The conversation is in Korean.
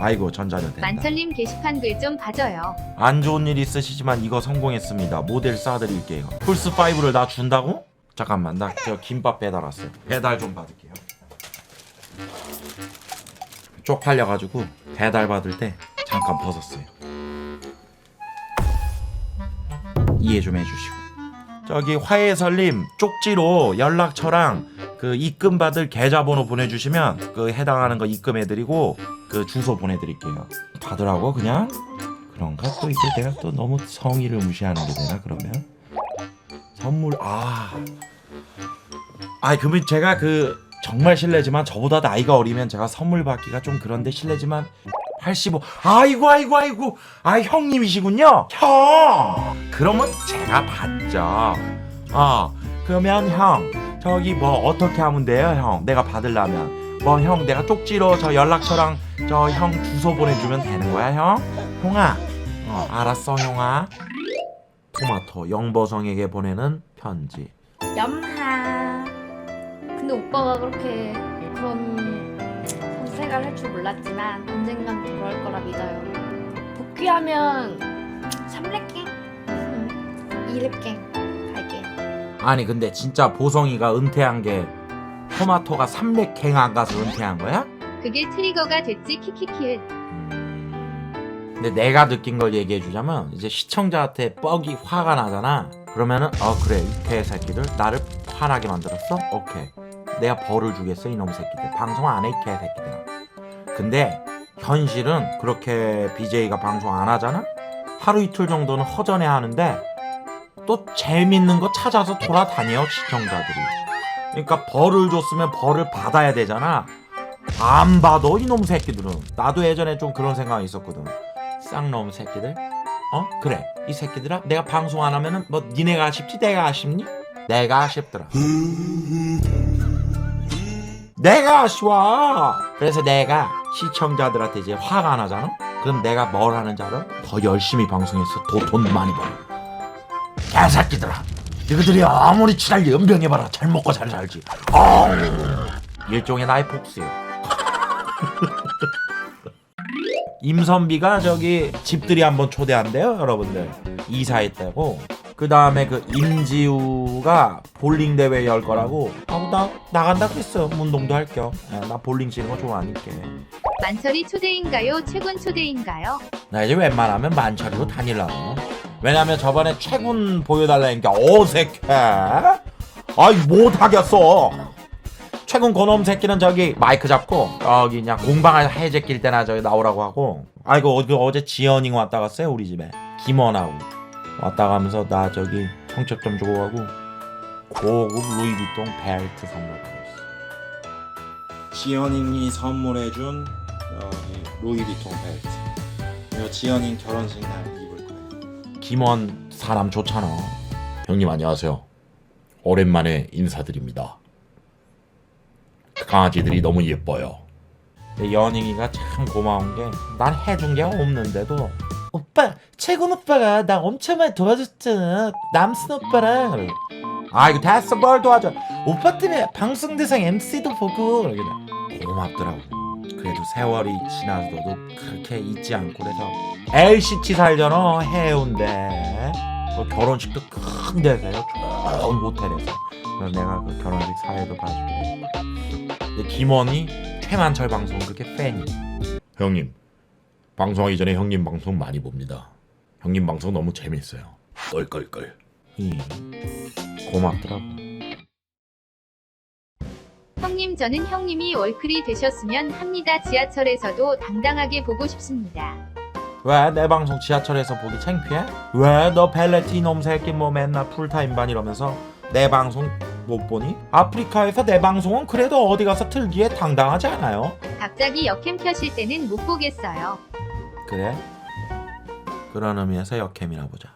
아이고 전자는 된다. 만철님 게시판 글 좀 봐줘요. 안 좋은 일 있으시지만 이거 성공했습니다. 모델 쏴드릴게요. 플스 5를 나 준다고? 잠깐만 나 저 김밥 배달 왔어요. 배달 좀 받을게요. 쪽팔려가지고 배달 받을 때 잠깐 벗었어요. 이해 좀 해주시고. 저기 화해설님 쪽지로 연락처랑 그 입금 받을 계좌번호 보내주시면 그 해당하는 거 입금해드리고 그 주소 보내드릴게요. 받으라고 그냥? 그런가? 또 이제 내가 또 너무 성의를 무시하는 게 되나 그러면? 선물 아. 아 그러면 제가 그 정말 실례지만 저보다 나이가 어리면 제가 선물 받기가 좀 그런데 실례지만 85 아이고 아이고 아이고 아 형님이시군요 형 그러면 제가 받죠 어 그러면 형 저기 뭐 어떻게 하면 돼요 형 내가 받으려면 뭐 형 내가 쪽지로 저 연락처랑 저 형 주소 보내주면 되는 거야 형 형아 어 알았어 형아 토마토 영버성에게 보내는 편지 염하. 근데 오빠가 그렇게 그런 선택을 할 줄 몰랐지만 언젠간 그럴 거라 믿어요. 복귀하면. 이렙갱 갈게. 아니 근데 진짜 보성이가 은퇴한 게 토마토가 삼렉갱 안 가서 은퇴한 거야? 그게 트리거가 됐지 키키키은. 음... 근데 내가 느낀 걸 얘기해 주자면 이제 시청자한테 뻑이 화가 나잖아 그러면은 어 그래 이 개새끼들 나를 화나게 만들었어? 오케이 내가 벌을 주겠어 이놈 새끼들 방송 안해이 개새끼들 근데 현실은 그렇게 BJ가 방송 안 하잖아? 하루 이틀 정도는 허전해 하는데 또 재밌는 거 찾아서 돌아다녀 시청자들이. 그러니까 벌을 줬으면 벌을 받아야 되잖아. 안 봐도 이놈 새끼들은. 나도 예전에 좀 그런 생각이 있었거든. 쌍놈 새끼들. 어? 그래. 이 새끼들아 내가 방송 안 하면은 뭐 니네가 아쉽지 내가 아쉽니? 내가 아쉽더라. 내가 아쉬워. 그래서 내가 시청자들한테 이제 화가 나잖아? 그럼 내가 뭘 하는지 알아? 더 열심히 방송해서 더 돈 많이 벌어 개새끼들아. 너희들이 아무리 지랄 연병해봐라. 잘 먹고 잘 살지. 어 일종의 나의 복수요. 임선비가 저기 집들이 한번 초대한대요 여러분들. 이사했다고. 그 다음에 그 임지우가 볼링 대회 열 거라고. 아우 나 나간다 그랬어. 운동도 할겸. 나 볼링 치는 거 좋아하니까. 만철이 초대인가요? 최군 초대인가요? 나 이제 웬만하면 만차리로 다닐라고 왜냐면 저번에 최군 보여달라 니까 어색해. 아이 못하겠어? 최군 고놈 새끼는 저기 마이크 잡고 여기 그냥 공방을 해제 낄 때나 저기 나오라고 하고. 아이고 어제, 지연이 왔다 갔어요 우리 집에. 김원하고. 왔다 가면서 나 저기 청첩 좀 주고 가고. 고급 루이비통 벨트 선물 받았어. 지연이니 선물해준 여기 루이비통 벨트. 지연이 결혼식 날 김원 사람 좋잖아 형님 안녕하세요. 오랜만에 인사드립니다. 강아지들이 너무 예뻐요. 연잉이가 참 고마운 게 난 해준 게 없는데도. 오빠 최군 오빠가 나 엄청 많이 도와줬잖아. 남순 오빠랑 그래. 아 이거 됐어. 뭘 도와줘. 오빠 때문에 방송 대상 MC도 보고. 그러길래 고맙더라고 그래도 세월이 지나서도 그렇게 잊지 않고 그래서 LCT 살잖아 해운대. 그 결혼식도 큰 데서요 좋은 호텔에서. 그래서 내가 그 결혼식 사회도 근데 김원이 최만철 방송 그렇게 팬이 형님 방송하기 전에 형님 방송 많이 봅니다. 형님 방송 너무 재밌어요. 껄껄껄. 이 고맙더라고 형님 저는 형님이 월클이 되셨으면 합니다. 지하철에서도 당당하게 보고 싶습니다. 왜 내 방송 지하철에서 보기 창피해? 왜 너 벨레티 놈 새끼 뭐 맨날 풀타임 반 이러면서 내 방송 못 보니? 아프리카에서 내 방송은 그래도 어디 가서 틀기에 당당하지 않아요? 갑자기 역캠 켜실 때는 못 보겠어요. 그래? 그런 의미에서 역캠이나 보자